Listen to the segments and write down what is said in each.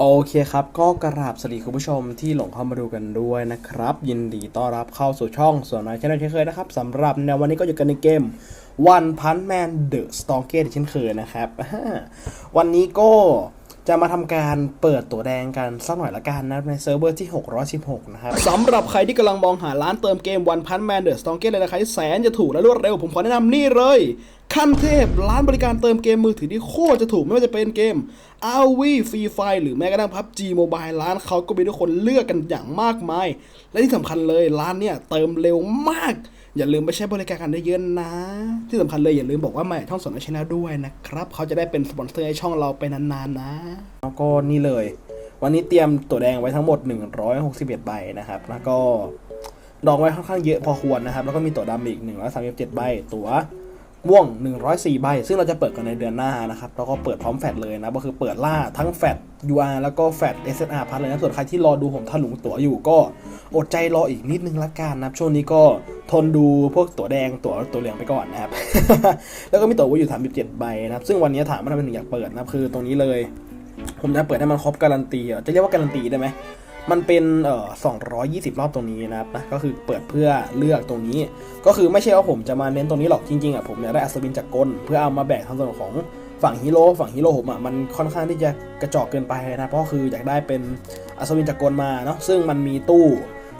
โอเคครับ ก็กราบสวัสดีคุณผู้ชมที่หลงเข้ามาดูกันด้วยนะครับ ยินดีต้อนรับเข้าสู่ช่องส่วนนายเช่นเคยนะครับสำหรับในวันนี้ก็อยู่กันในเกมวันพันแมนเดอะสตอเกตเช่นเคยนะครับ วันนี้ก็ จะมาทำการเปิดตัวแดงกันสักหน่อยละกันนะในเซิร์ฟเวอร์ที่ 616 นะครับสำหรับใครที่กำลังมองหาร้านเติมเกม One Punch Man The Stalker เลยราคาที่แสนจะถูกและรวดเร็ว ผมขอแนะนำนี่เลย ขั้นเทพร้านบริการเติมเกมมือถือที่โคตรจะถูกไม่ว่าจะเป็นเกม RV Free Fire หรือแม้กระทั่ง PUBG Mobile ร้านเขาก็มีทุกคนเลือกกันอย่างมากมาย และที่สำคัญเลยร้านเนี่ยเติมเร็วมาก อย่าลืมไปใช้บริการกันได้เยอะนะ ที่สำคัญเลยอย่าลืมบอกว่ามาท่องสนชแนลด้วยนะครับ เขาจะได้เป็นสปอนเซอร์ให้ช่องเราไปนานๆนะ แล้วก็นี่เลย วันนี้เตรียมตัวแดงไว้ทั้งหมด 161 ใบนะครับ แล้วก็ดองไว้ค่อนข้างเยอะพอควรนะครับ แล้วก็มีตัวดำอีก 137 ใบ ตัว ม่วง 104 ใบ ซึ่งเราจะเปิดกันในเดือนหน้านะครับ แล้วก็เปิดพร้อมแฟดเลยนะ ก็คือเปิดล่าทั้งแฟด UR แล้วก็แฟด SNR พัดเลยนะ ส่วนใครที่รอดูผมถลุงตั๋วอยู่ก็อดใจรออีกนิดนึงละกันนะครับช่วงนี้ก็ทนดูพวกตั๋วแดงตั๋วตัวเหลืองไปก่อนนะครับ แล้วก็มีตั๋ววอยู่37 ใบนะครับ ซึ่งวันนี้ถามว่าทำไมถึงอยากเปิดนะคือตรงนี้เลย ผมจะเปิดให้มันครบการันตีจะเรียกว่าการันตีได้ไหม มันเป็นเอ่อ220 รอบตรงนี้นะครับนะก็คือเปิดเพื่อเลือกตรงนี้ ก็คือไม่ใช่ว่าผมจะมาเน้นตรงนี้หรอกจริงๆอะผมอยากได้อัศวินจากกลเพื่อเอามาแบ่งทางส่วนของฝั่งฮีโร่ฝั่งฮีโร่ผมอะมันค่อนข้างที่จะกระจอกเกินไปนะเพราะคืออยากได้เป็นอัศวินจากกลมาเนาะซึ่งมันมีตู้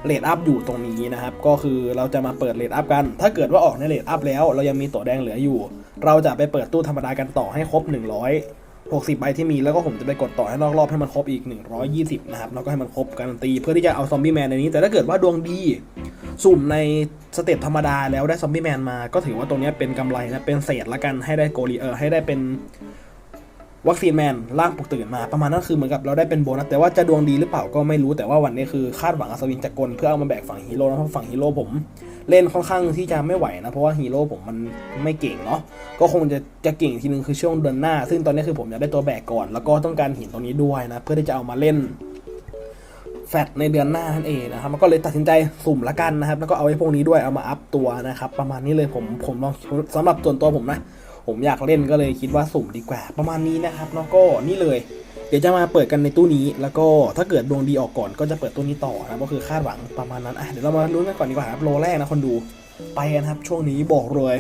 เลดอัพอยู่ตรงนี้นะครับ ก็คือเราจะมาเปิดเลดอัพกัน ถ้าเกิดว่าออกในเลดอัพแล้ว เรายังมีตัวแดงเหลืออยู่ เราจะไปเปิดตู้ธรรมดากันต่อให้ครบ 100 60ใบที่มีแล้วก็ผมจะไปกดต่อให้นอกรอบให้มันครบอีก 120 นะครับแล้วก็ให้มันครบการันตี เพื่อที่จะเอาซอมบี้แมนในนี้ แต่ถ้าเกิดว่าดวงดี สุ่มในสเต็ปธรรมดาแล้วได้ซอมบี้แมนมา ก็ถือว่าตรงนี้เป็นกำไรนะ เป็นเศษละกันให้ได้โกลีเออให้ได้เป็น วัคซีนแมนร่างปลุกตื่นมาประมาณนั้นคือเหมือนกับเราได้เป็นโบนัสแต่ว่าจะดวงดีหรือเปล่าก็ไม่รู้แต่ว่าวันนี้คือคาดหวังอัศวินจักรกลเพื่อเอามาแบกฝั่งฮีโร่นะเพราะฝั่งฮีโร่ผมเล่นค่อนข้างที่จะไม่ไหวนะ เพราะว่าฮีโร่ผมมันไม่เก่งเนาะก็คงจะจะเก่งทีนึงคือช่วงเดือนหน้า ซึ่งตอนนี้คือผมอยากได้ตัวแบกก่อน แล้วก็ต้องการหินตรงนี้ด้วยนะ เพื่อที่จะเอามาเล่นแฟตในเดือนหน้านั่นเองนะครับมันก็เลยตัดสินใจสุ่มละกันนะครับ แล้วก็เอาไอ้พวกนี้ด้วยเอามาอัพตัวนะครับ ประมาณนี้เลยผมผมลองสำหรับส่วนตัวผมนะ ผมอยากเล่นก็เลยคิดว่าสุ่มดีกว่า ประมาณนี้นะครับแล้วก็นี่เลย เดี๋ยวจะมาเปิดกันในตู้นี้ แล้วก็ถ้าเกิดดวงดีออกก่อนก็จะเปิดตู้นี้ต่อนะก็คือคาดหวังประมาณนั้นอะเดี๋ยวเรามาลุ้นกันก่อนดีกว่าครับโลแรกนะคนดูไปกันครับ ช่วงนี้บอกเลย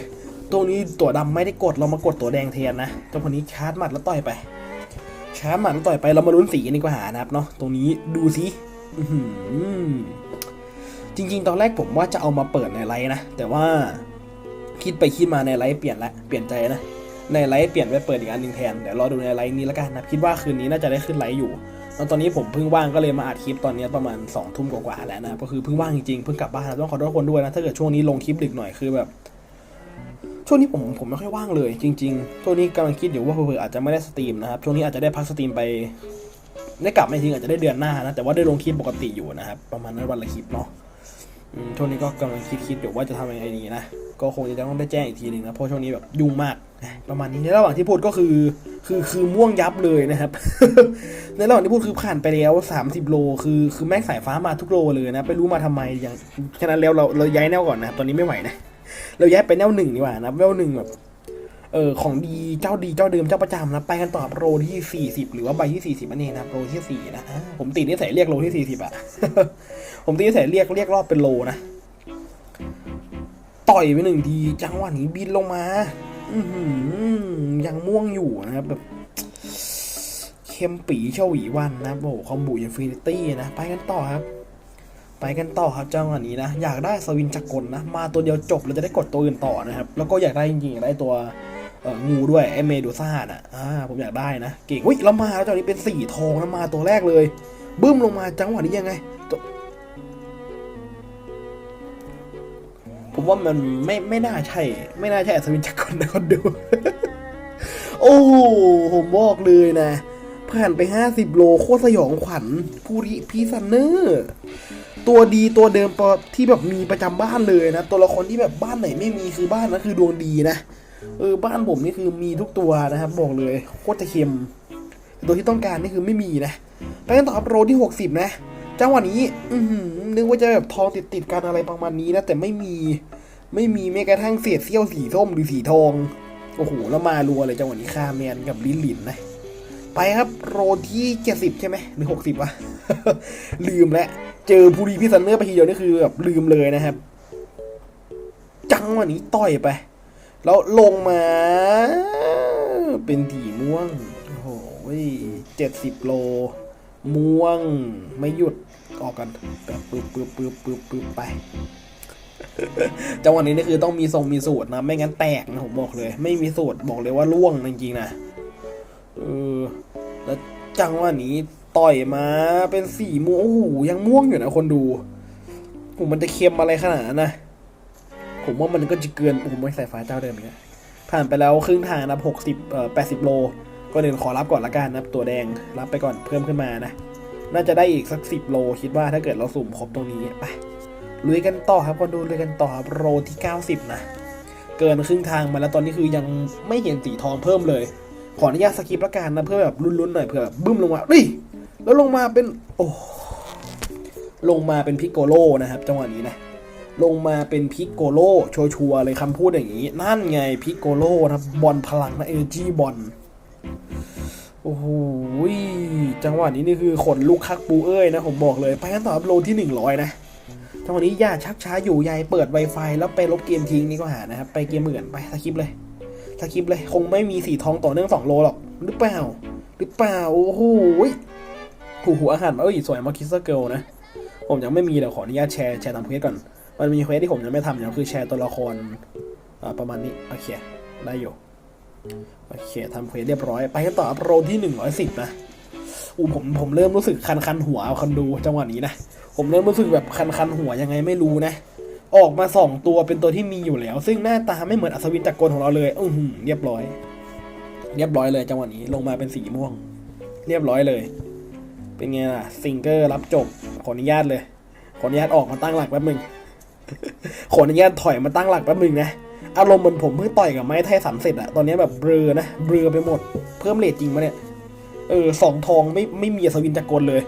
ตัวนี้ตัวดำไม่ได้กดเรามากดตัวแดงแทนนะเจ้าคนนี้ชาร์จหมัดแล้วต่อยไปชาร์จหมัดแล้วต่อยไปเรามาลุ้นสีกันดีกว่านะครับเนาะตรงนี้ดูสิอื้อหือจริง ๆ ตอนแรกผมว่าจะเอามาเปิดในไลฟ์นะแต่ว่า คิดไปคิดมาในไลฟ์เปลี่ยนละเปลี่ยนใจนะ ในไลฟ์เปลี่ยนไปเปิดอีกอันหนึ่งแทนเดี๋ยวรอดูในไลฟ์นี้แล้วกันนะคิดว่าคืนนี้น่าจะได้ขึ้นไลฟ์อยู่แล้วตอนนี้ผมเพิ่งว่างก็เลยมาอัดคลิปตอนนี้ประมาณ2องทุ่มกว่าๆแล้วนะก็คือเพิ่งว่างจริงๆเพิ่งกลับบ้านต้องขอโทษคนด้วยนะถ้าเกิดช่วงนี้ลงคลิปดึกหน่อยคือแบบช่วงนี้ผมผมไม่ค่อยว่างเลยจริงๆ ช่วงนี้กำลังคิดอยู่ว่าเผื่ออาจจะไม่ได้สตรีมนะครับ ช่วงนี้อาจจะได้พักสตรีมไป ได้กลับไม่ทิ้งอาจจะได้เดือนหน้านะ แต่ว่าได้ลงคลิปปกติอยู่นะครับ ประมาณนั้นวันละคลิปเนาะ ช่วงนี้ก็กำลังคิดคิดอยู่ว่าจะทำยังไงดีนะ ก็คงจะต้องได้แจ้งอีกทีหนึ่งนะ เพราะช่วงนี้แบบยุ่งมาก ประมาณนี้ในระหว่างที่พูดก็คือ คือคือม่วงยับเลยนะครับ ในระหว่างที่พูดคือผ่านไปแล้ว 30 โล คือคือแม่งสายฟ้ามาทุกโลเลยนะไม่รู้มาทำไมอย่างฉะนั้นแล้วเราเราย้ายแนวก่อนนะ ตอนนี้ไม่ไหวนะ เราย้ายไปแนวหนึ่งดีกว่านะแนวหนึ่งแบบเออของดีเจ้าดีเจ้าเดิมเจ้าประจำนะไปกันต่อครับโรที่ 40 หรือว่าใบที่ 40นั่นเองนะครับโรที่4นะผมติดนิสัยเรียกโรที่ 40อะ ผมติดนิสัยเรียกเรียกรอบเป็นโลนะ ต่อยไปหนึ่งทีจังหวะนี้บินลงมา อืยังม่วงอยู่นะครับแบบเข้มปีเฉวีวันนะโอ้โหคอมบูอินฟินิตี้นะ ไปกันต่อครับ ไปกันต่อครับจังหวะนี้นะ อยากได้สวินจักรกลนะ มาตัวเดียวจบเราจะได้กดตัวอื่นต่อนะครับ แล้วก็อยากได้จริงๆอยากได้ตัวเองูด้วยไอเมดูซ่าน่ะอ่าผมอยากได้นะ เก่งอุ้ยแล้วมาแล้วจังหวะนี้เป็นสีทองนะมาตัวแรกเลย บึ้มลงมาจังหวะนี้ยังไง ผมว่ามันไม่ไม่น่าใช่ ไม่น่าใช่อัศวินจักรนะคนดู โอ้โหผมบอกเลยนะ ผ่านไป 50 โลโคตรสยองขวัญภูริพีซันเนอร์ตัวดีตัวเดิมที่แบบมีประจำบ้านเลยนะ ตัวละครที่แบบบ้านไหนไม่มีคือบ้านนั้นคือดวงดีนะเออบ้านผมนี่คือมีทุกตัวนะครับบอกเลยโคตรจะเค็มต่ตัวที่ต้องการนี่คือไม่มีนะไปกันต่อครับโรที่ 60 นะ จังหวะนี้ อืนึกว่าจะแบบทองติดติดๆกันอะไรประมาณนี้นะ แต่ไม่มี ไม่มีแม้กระทั่งเศษเสี้ยวสีส้มหรือสีทอง โอ้โห แล้วมารัวเลยจังหวะนี้คาแมนกับลินลินนะ ไปครับโรที่เจ็ดสิบใช่ไหมหรือหกสิบวะ ลืมแล้วเจอภูรีพิซันเนอร์ไปทีเดียวนี่คือแบบลืมเลยนะครับ จังหวะนี้ต่อยไป แล้วลงมา เป็นถีม่วง โอ้โหเจ็ดสิบโล ม่วงไม่หยุดออกกันแบบปึ๊บปึ๊บปึ๊บปึ๊บปึ๊บไปจังหวะนี้นี่คือต้องมีทรงมีสูตรนะ ไม่งั้นแตกนะผมบอกเลย ไม่มีสูตรบอกเลยว่าล่วงจริงๆนะเออแล้วจังหวะนี้ต่อยมาเป็นสีม่วงโอ้โหยังม่วงอยู่นะคนดูผมมันจะเค็มอะไรขนาดนั้นนะผมว่ามันก็จะเกินผมไม่ใส่ฟ้าเจ้าเดิมเนี่ยผ่านไปแล้วครึ่งทางนะหกสิบเอ่อแปดสิบโล ก็เดินขอรับก่อนละกันนะครับตัวแดงรับไปก่อนเพิ่มขึ้นมานะ น่าจะได้อีกสักสิบโลคิดว่าถ้าเกิดเราสุ่มครบตรงนี้ไปลุยกันต่อครับคนดูลุยกันต่อครับโรที่เก้าสิบนะ เกินครึ่งทางมาแล้วตอนนี้คือยังไม่เห็นสีทองเพิ่มเลย ขออนุญาตสกิปละกันนะเพื่อแบบลุ้นๆหน่อยเพื่อแบบบึ้มลงมานี่แล้วลงมาเป็นโอ้ลงมาเป็นพิกโกโลนะครับจังหวะนี้นะลงมาเป็นพิกโกโลชัวร์ๆเลยคำพูดอย่างนี้ นั่นไงพิกโกโลนะบอลพลังนะเอเนจีบอล โอ้โหจังหวะนี้นี่คือขนลูกคักปูเอ้ยนะ ผมบอกเลย ไปกันต่อรับโลที่ 100 นะจังหวะนี้ย่าชักช้าอยู่ใยเปิด Wi-Fi แล้วไปลบเกมทิ้งนี่ก็หานะครับ ไปเกมอื่นไปสกิปเลยสกิปเลย คงไม่มีสีทองต่อเนื่อง 2 โลหรอก หรือเปล่า หรือเปล่า โอ้โหหูหูอาหารเอ้ย สวยมาคิสเซอร์เกิลนะ ผมยังไม่มีเดี๋ยวขออนุญาตแชร์แชร์ตามเควสก่อน มันมีเควสที่ผมยังไม่ทำอยู่คือแชร์ตัวละครประมาณนี้โอเคได้อยู่ โอเคทำเควสเรียบร้อย ไปกันต่ออัพโรที่ 110 นะอู้ผมผมเริ่มรู้สึกคันคันหัวคนดูจังหวะนี้นะ ผมเริ่มรู้สึกแบบคันคันหัวยังไงไม่รู้นะ ออกมาสองตัวเป็นตัวที่มีอยู่แล้ว ซึ่งหน้าตาไม่เหมือนอัศวินจักรกลของเราเลย อือหือเรียบร้อย เรียบร้อยเลยจังหวะนี้ลงมาเป็นสีม่วง เรียบร้อยเลย เป็นไงล่ะซิงเกอร์รับจบขออนุญาตเลยขออนุญาตออกมาตั้งหลักแป๊บนึงขออนุญาตถอยมาตั้งหลักแป๊บนึงนะ อารมณ์เหมือนผมเพิ่งต่อยกับไม้ไทสันเสร็จอะตอนนี้แบบเบลอนะเบลอไปหมด เพิ่มเลทจริงปะเนี่ย เออสองทองไม่ไม่มีอัศวินจักกลเลย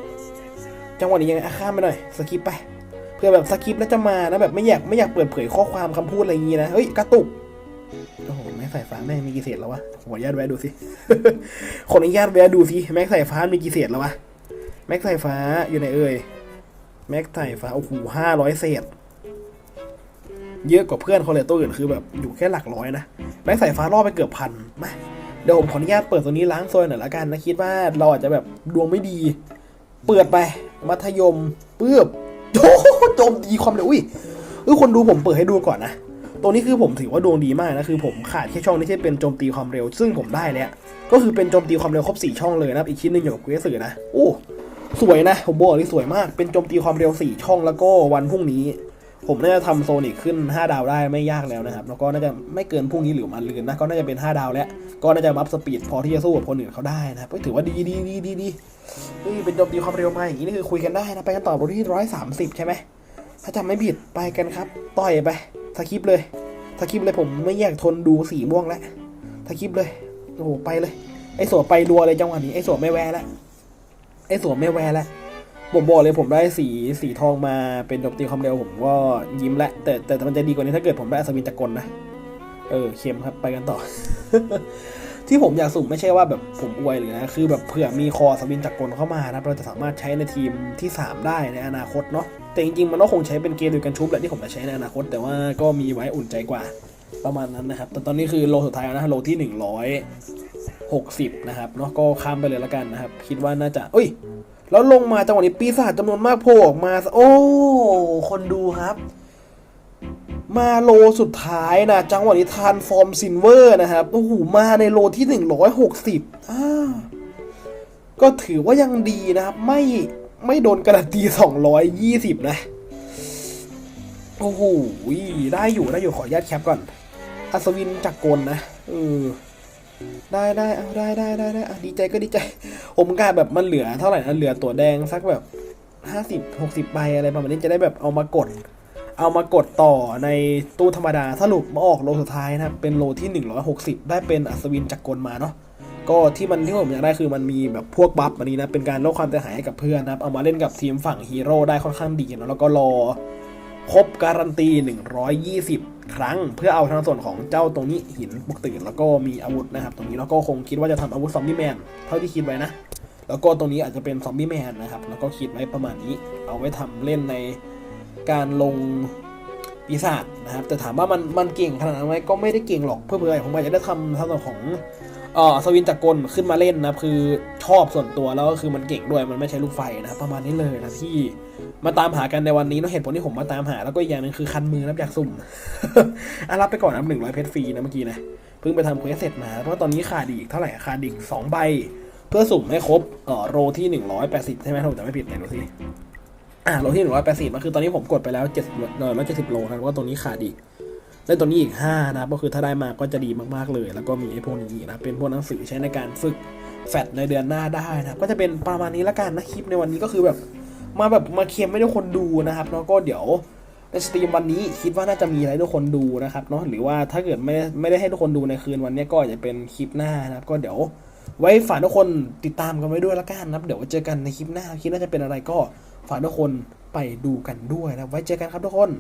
จังหวะนี้ยังไงอะข้ามไปหน่อยสกิปไปเพื่อแบบสกิปแล้วจะมานะแบบไม่อยากไม่อยากเปิดเผยข้อความคำพูดอะไรอย่างงี้นะเฮ้ยกระตุกโอ้โหแม็กสายฟ้าแม่งมีกี่เศษแล้ววะขออนุญาตแวะดูสิขออนุญาตแวะดูสิแม็กสายฟ้ามีกี่เศษแล้ววะแม็กสายฟ้าอยู่ไหนเอ่ยแม็กสายฟ้าโอ้โหห้าร้อยเศษ เยอะกว่าเพื่อนเขาเลยตัวอื่นคือแบบอยู่แค่หลักร้อยนะแม็กสายฟ้าล่อไปเกือบพันมาเดี๋ยวผมขออนุญาตเปิดตัวนี้ล้างโซยหน่อยละกันนะคิดว่าเราอาจจะแบบดวงไม่ดี เปิดไปมัธยมปื๊บโอ้โจมตีความเร็วอุ้ยเออคนดูผมเปิดให้ดูก่อนนะตัวนี้คือผมถือว่าดวงดีมากนะคือผมขาดแค่ช่องนี้ที่เป็นโจมตีความเร็ว ซึ่งผมได้แล้วก็คือเป็นโจมตีความเร็วครบสี่ช่องเลยนะอีกชิ้นหนึ่งอยู่กับเกรสื่อนะโอ้สวยนะผมบอกเลยสวยมากเป็นโจมตีความเร็วสี่ช่องแล้วก็วันพรุ่งนี้ ผมน่าจะทำโซนิกขึ้น 5 ดาวได้ไม่ยากแล้วนะครับ แล้วก็น่าจะไม่เกินพรุ่งนี้หรือมันลืนนะ ก็น่าจะเป็น 5 ดาวแล้ว ก็น่าจะบัฟสปีดพอที่จะสู้กับคนอื่นเขาได้นะครับถือว่าดีดีดีดีดีเฮ้ยเป็นโจมตีความเร็วมาอย่างนี้นี่คือคุยกันได้นะ ไปกันต่อบทที่ร้อยสามสิบใช่ไหม ถ้าจำไม่ผิดไปกันครับ ต่อยไปสคริปเลยสคริปเลยผมไม่อยากทนดูสีม่วงแล้วสคริปเลย โอ้โหไปเลย ไอ้สวไปรัวเลยจังหวะนี้ ไอ้สวไม่แวะแล้วไอ้สวไม่แวะแล้ว ผมบอกเลยผมได้สีสีทองมาเป็นโจมตีความเร็วผมก็ยิ้มแล้วแต่แต่มันจะดีกว่านี้ถ้าเกิดผมได้อัศวินจักรกลนะ เออเค็มครับไปกันต่อ ที่ผมอยากสุ่มไม่ใช่ว่าแบบผมอวยหรือนะ คือแบบเผื่อมีคออัศวินจักรกลเข้ามานะเราจะสามารถใช้ในทีมที่ 3 ได้ในอนาคตเนาะแต่จริงๆมันก็คงใช้เป็นเกมเดียวกันชุบแหละที่ผมจะใช้ในอนาคต แต่ว่าก็มีไว้อุ่นใจกว่าประมาณนั้นนะครับแต่ตอนนี้คือโลสุดท้ายแล้วนะโลที่ 160 นะครับเนาะก็ข้ามไปเลยละกันนะครับ คิดว่าน่าจะเอ้ย แล้วลงมาจังหวะนี้ปีศาจจำนวนมากโผล่ออกมา โอ้ คนดูครับ มาโลสุดท้ายนะ จังหวะนี้ทานฟอร์มซินเวอร์นะครับ โอ้โห มาในโลที่ 160อ่าก็ถือว่ายังดีนะครับ ไม่ไม่โดนกรันตี220 นะ โอ้โห ได้อยู่ได้อยู่ขออนุญาตแคปก่อน อัศวินจักรกลนะเออ ได้ได้เอาได้ได้ได้ได้ดีใจก็ดีใจผมกาแบบมันเหลือเท่าไหร่นะเหลือตัวแดงสักแบบห้าสิบหกสิบใบอะไรประมาณนี้จะได้แบบเอามากด เอามากดต่อในตู้ธรรมดาสรุปมาออกโลสุดท้ายนะครับเป็นโลที่ 160 ได้เป็นอัศวินจักรกลมาเนาะก็ที่มันที่ผมอยากได้คือมันมีแบบพวกบัฟอันนี้นะเป็นการลดความเสียหายให้กับเพื่อนนะครับเอามาเล่นกับทีมฝั่งฮีโร่ได้ค่อนข้างดีเนาะแล้วก็รอ ครบการันตี 120 ครั้ง เพื่อเอาทางส่วนของเจ้าตรงนี้หินปลุกตื่นแล้วก็มีอาวุธนะครับ ตรงนี้แล้วก็คงคิดว่าจะทำอาวุธซอมบี้แมนเท่าที่คิดไว้นะ แล้วก็ตรงนี้อาจจะเป็นซอมบี้แมนนะครับ แล้วก็คิดไว้ประมาณนี้ เอาไว้ทำเล่นในการลงปีศาจนะครับ แต่ถามว่ามันมันเก่งขนาดนั้นไหมก็ไม่ได้เก่งหรอกเพื่อเพื่อผมอาจจะได้ทำทางส่วนของ เออสวินจักกลขึ้นมาเล่นนะคือชอบส่วนตัวแล้วก็คือมันเก่งด้วยมันไม่ใช้ลูกไฟนะประมาณนี้เลยนะที่มาตามหากันในวันนี้เนอะเหตุผลที่ผมมาตามหา แล้วก็อีกอย่างหนึงคือคันมือนะอยากสุ่มอะรับไปก่อนนะหนึ่งร้อยเพชรฟรีนะเมื่อกี้นะเพิ่งไปทำเควสเสร็จมาเพราะตอนนี้ขาดอีกเท่าไหร่ขาดอีกสองใบ เพื่อสุ่มให้ครบเออโรที่หนึ่งร้อยแปดสิบใช่ไหมถ้าผมจำไม่ผิดไหนดูสิอ่าโรที่หนึ่งร้อยแปดสิบมันคือตอนนี้ผมกดไปแล้วเจ็ดเออร้อยเจ็ดสิบโลนะเพราะว่าตรงนี้ขาดอีก และตัวนี้อีกห้านะก็คือถ้าได้มาก็จะดีมากๆเลย แล้วก็มีไอ้พวกนี้นะเป็นพวกหนังสือใช้ในการฝึกแฟดในเดือนหน้าได้นะก็จะเป็นประมาณนี้ละกันนะคลิปในวันนี้ก็คือแบบมาแบบมาเค็มไม่ได้คนดูนะครับแล้วก็เดี๋ยวในสตรีมวันนี้คิดว่าน่าจะมีอะไรให้ทุกคนดูนะครับเนาะหรือว่าถ้าเกิดไม่ไม่ได้ให้ทุกคนดูในคืนวันนี้ก็อาจจะเป็นคลิปหน้านะครับ ก็เดี๋ยวไว้ฝากทุกคนติดตามกันไว้ด้วยละกันนะครับ เดี๋ยวไว้เจอกันในคลิปหน้าคลิปน้าจะเป็นอะไรก็ฝากทุกคนไปดูกันด้วยนะไว้เจอกันครับทุกคน